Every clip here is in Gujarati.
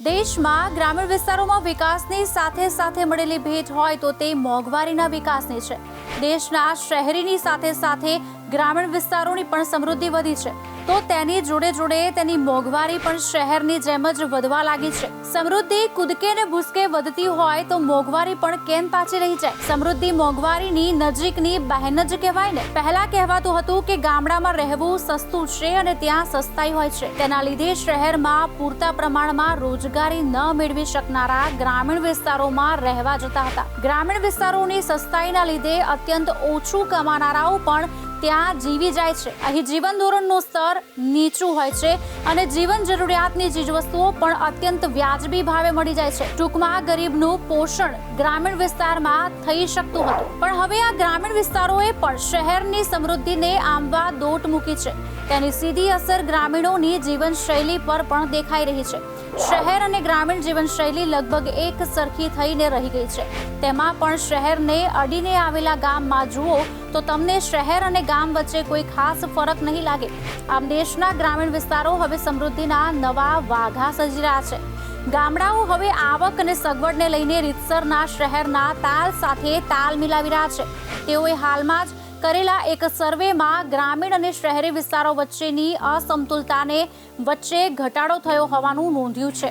દેશમાં ગ્રામીણ વિસ્તારોમાં વિકાસની સાથે સાથે મળેલી ભેટ હોય તો તે મોંઘવારીના વિકાસની છે. દેશના શહેરીની સાથે સાથે ગ્રામીણ વિસ્તારોની પણ સમૃદ્ધિ વધી છે. તો તેની જોડે જોડે તેની મોંઘવારી પણ શહેરની જેમ જ વધવા લાગી છે. સમૃદ્ધિ કૂદકે ને ભૂસકે વધતી હોય તો મોંઘવારી પણ કેમ પાછી રહી જાય? સમૃદ્ધિ મોંઘવારીની નજીકની બહેન જ કહેવાય ને? પહેલા કહેવાતું હતું કે ગામડામાં રહેવું સસ્તું છે અને ત્યાં સસ્તાઈ હોય છે. તેના લીધે શહેરમાં પૂરતા પ્રમાણમાં રોજગારી ન મેળવી શકનારા ગ્રામીણ વિસ્તારોમાં રહેવા જતા હતા. ગ્રામીણ વિસ્તારોની સસ્તાઈના લીધે અત્યંત ઓછું કમાનારાઓ પણ ત્યાં જીવી જાય છે. અહીં જીવન ધોરણનું સ્તર નીચું હોય છે અને જીવન જરૂરિયાતની ચીજવસ્તુઓ પણ અત્યંત વ્યાજબી ભાવે મળી જાય છે. ટૂંકમાં ગરીબનું પોષણ ગ્રામીણ વિસ્તારમાં થઈ શકતું હતું. પણ હવે આ ગ્રામીણ વિસ્તારોએ પણ શહેરની સમૃદ્ધિને આંબવા દોટ મૂકી છે. તેની સીધી અસર ગ્રામીણોની જીવનશૈલી પર પણ દેખાઈ રહી છે. શહેર અને ગ્રામીણ જીવનશૈલી લગભગ એક સરખી થઈને રહી ગઈ છે. તેમાં પણ શહેરને અડીને આવેલા ગામમાં જુઓ તો તમને શહેર અને ગામ વચ્ચે કોઈ ખાસ ફરક નહીં લાગે. આમ દેશના ગ્રામીણ વિસ્તારો હવે સમૃદ્ધિના નવા વાઘા સજી રહ્યા છે. ગામડાઓ હવે આવક અને સગવડને લઈને રીતસરના શહેરના તાલ સાથે તાલ મિલાવી રહ્યા છે. તેઓએ હાલમાં જ કરેલા એક સર્વેમાં ગ્રામીણ અને શહેરી વિસ્તારો વચ્ચેની અસમતુલતાને વચ્ચે ઘટાડો થયો હોવાનું નોંધ્યું છે.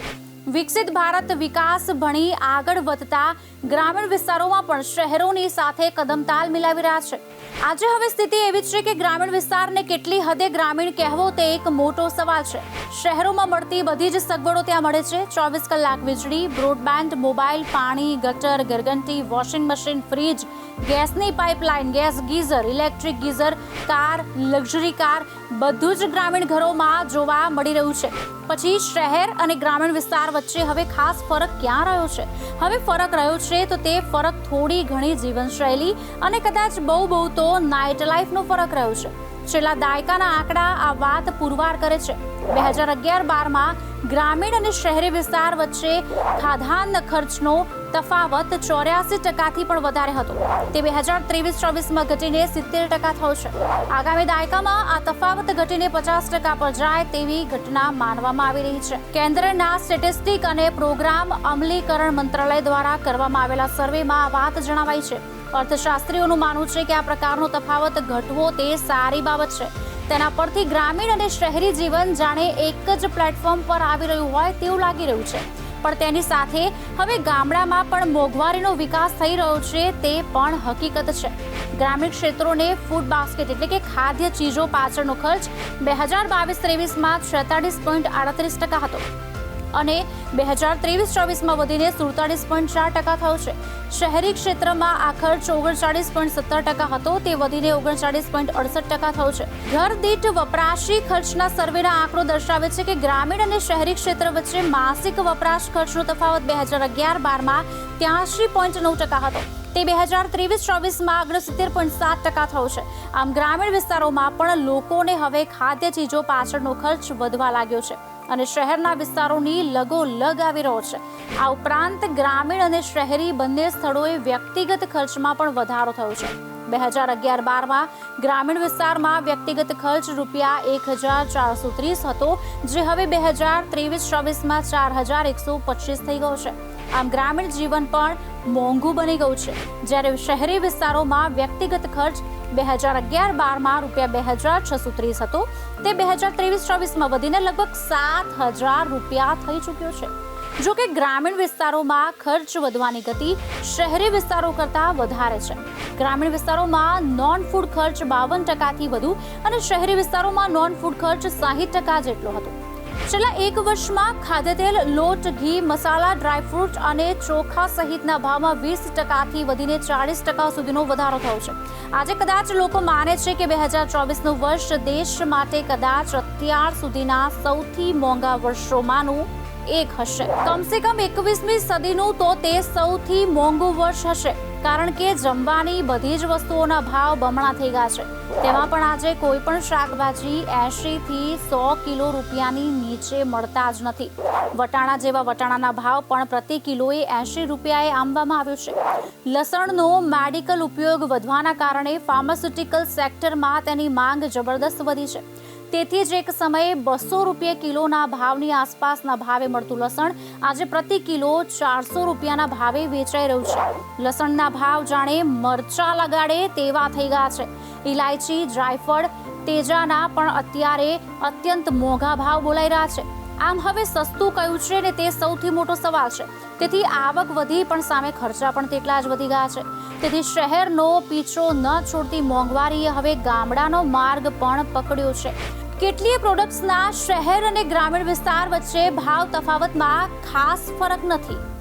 વિકસિત ભારત વિકાસ ભણી આગળ વધતા ગ્રામીણ વિસ્તારોમાં પણ શહેરોની સાથે કદમતાલ મિલાવી રહ્યા છે. આજે હવે સ્થિતિ એવી છે કે ગ્રામીણ વિસ્તારને કેટલી હદે ગ્રામીણ કહેવો તે એક મોટો સવાલ છે. શહેરોમાં મળતી બધી જ સગવડો ત્યાં મળે છે. ચોવીસ કલાક વીજળી, બ્રોડબેન્ડ, મોબાઈલ, પાણી, ગટર ગરગંટી વોશિંગ મશીન, ફ્રીજ ગેસની pipeline, gas geyser, electric geyser, car, luxury car, બધું જ ગ્રામીણ ઘરોમાં જોવા મળી રહ્યું છે. પછી શહેર અને ગ્રામીણ વિસ્તાર વચ્ચે હવે ખાસ ફરક ક્યાં રહ્યો છે? હવે ફરક રહ્યો છે તો તે ફરક થોડી ઘણી જીવનશૈલી અને કદાચ બહુ બહુ તો નાઇટ લાઈફનો ફરક રહ્યો છે. છેલ્લા દાયકાના આંકડા આ વાત પુરવાર કરે છે. બે હજાર અગિયાર બારમાં ગ્રામીણ અને શહેરી વિસ્તાર વચ્ચે ખાધાન ખર્ચનો તફાવત ચોર્યાસી ટકાથી પણ વધારે હતો. તે બે હજાર ત્રેવીસ ચોવીસમાં ઘટીને સિત્તેર ટકા થયો છે. આગામી દાયકામાં આ તફાવત ઘટીને પચાસ ટકા પર જાય તેવી ઘટના માનવામાં આવી રહી છે. કેન્દ્રના સ્ટેટિસ્ટિક અને પ્રોગ્રામ અમલીકરણ મંત્રાલય દ્વારા કરવામાં આવેલા સર્વેમાં આ વાત જણાવાઈ છે. અર્થશાસ્ત્રીઓનું માનવું છે કે આ પ્રકારનો તફાવત ઘટવો તે સારી બાબત છે. તેના પરથી ગ્રામીણ અને શહેરી જીવન જાણે એક જ પ્લેટફોર્મ પર આવી રહ્યું હોય તેવું લાગી રહ્યું છે. પણ તેની સાથે હવે ગામડામાં પણ મોંઘવારીનો વિકાસ થઈ રહ્યો છે તે પણ હકીકત છે. ગ્રામીણ ક્ષેત્રોને ફૂડ બાસ્કેટ એટલે કે ખાદ્ય ચીજો પાછળનો ખર્ચ બે હજાર બાવીસ ત્રેવીસમાં છેતાળીસ પોઈન્ટ આડત્રીસ ટકા હતો. અને બે હજાર ત્રેવીસ, ચોવીસમાં વધીને સુડતાલીસ પોઈન્ટ ચાર ટકા થયો છે. શહેરી ક્ષેત્રમાં આ ખર્ચ ઓગણચાળીસ પોઈન્ટ સત્તર ટકા હતો. તે વધીને ઓગણચાળીસ પોઈન્ટ અડસઠ ટકા થયો છે. ઘર દીઠ વપરાશી ખર્ચના સર્વેના આંકડો દર્શાવે છે કે ગ્રામીણ અને શહેરી ક્ષેત્ર વચ્ચે માસિક વપરાશ ખર્ચનો તફાવત બે હજાર અગિયાર બારમાં ત્યાંશી પોઈન્ટ નવ ટકા હતો. તે બે હજાર ત્રેવીસ, ચોવીસમાં ઓગણસિત્તેર પોઈન્ટ સાત ટકા થયો છે. આમ ગ્રામીણ વિસ્તારોમાં પણ લોકોને હવે ખાદ્ય ચીજો પાછળનો ખર્ચ વધવા લાગ્યો છે. અને શહેરના વિસ્તારોની લગો લગ આવી રહ્યો છે. આ ઉપરાંત ગ્રામીણ અને શહેરી બંને સ્થળોએ વ્યક્તિગત ખર્ચમાં પણ વધારો થયો છે. બે હજાર અગિયાર બારમાં ગ્રામીણ વિસ્તારમાં વ્યક્તિગત ખર્ચ રૂપિયા એક હજાર ચારસો ત્રીસ હતો, જે હવે બે હજાર ત્રેવીસ ચોવીસમાં ચાર હજાર એકસો પચીસ થઈ ગયો છે. આમ ગ્રામીણ જીવન પણ મોંઘું બની ગયું છે. જ્યારે શહેરી વિસ્તારોમાં વ્યક્તિગત ખર્ચ બે હજાર અગિયાર બારમાં રૂપિયા બે હજાર છસો ત્રીસ હતો. તે બે હજાર ત્રેવીસ ચોવીસમાં વધીને લગભગ સાત હજાર રૂપિયા થઈ ચૂક્યો છે. જો કે ગ્રામીણ વિસ્તારોમાં ખર્ચ વધવાની ગતિ શહેરી વિસ્તારો કરતાં વધારે છે. ગ્રામીણ વિસ્તારોમાં નોન ફૂડ ખર્ચ બાવન ટકાથી વધુ અને શહેરી વિસ્તારોમાં નોન ફૂડ ખર્ચ સાહીઠ ટકા જેટલો હતો. છેલ્લા એક વર્ષમાં ખાદ્યતેલ લોટ, ઘી, મસાલા ડ્રાયફ્રૂટ અને ચોખા સહિતના ભાવમાં વીસ ટકાથી વધીને ચાળીસ ટકા સુધીનો વધારો થયો છે. આજે કદાચ લોકો માને છે કે બે હજાર ચોવીસનું વર્ષ દેશ માટે કદાચ અત્યાર સુધીના સૌથી મોંઘા વર્ષોમાંનું એક હશે. કમસે કમ એકવીસમી સદીનું તો તે સૌથી મોંઘું વર્ષ હશે, કારણ કે જમવાની બધી જ વસ્તુઓના ભાવ બમણા થઈ ગયા છે. તેમાં પણ આજે કોઈ પણ શાકભાજી એંશીથી સો કિલો રૂપિયાની નીચે મળતા જ નથી. વટાણા જેવા વટાણાના ભાવ પણ પ્રતિ કિલોએ એંશી રૂપિયાએ આંબવામાં આવ્યો છે. લસણનો મેડિકલ ઉપયોગ વધવાના કારણે ફાર્માસ્યુટિકલ સેક્ટરમાં તેની માંગ જબરદસ્ત વધી છે. તેથી જ એક સમયે બસો રૂપિયા કિલોના ભાવની આસપાસના ભાવે મળતું લસણ આજે પ્રતિ કિલો ચારસો રૂપિયાના ભાવે વેચાઈ રહ્યું છે. લસણના ભાવ જાણે મરચા લગાડે તેવા થઈ ગયા છે. ઇલાયચી ડ્રાયફળ તેજાના પણ અત્યારે અત્યંત મોંઘા ભાવ બોલાઈ રહ્યા છે. આમ હવે સસ્તું કયું છે ને તે સૌથી મોટો સવાલ છે. તેથી આવક વધી પણ સામે ખર્ચા પણ તેટલા જ વધી ગયા છે. તેથી શહેરનો પીછો ન છોડતી મોંઘવારીએ હવે ગામડાનો માર્ગ પણ પકડ્યો છે. કેટલીય પ્રોડક્ટ્સના શહેર અને ગ્રામીણ વિસ્તાર વચ્ચે ભાવ તફાવતમાં ખાસ ફરક નથી.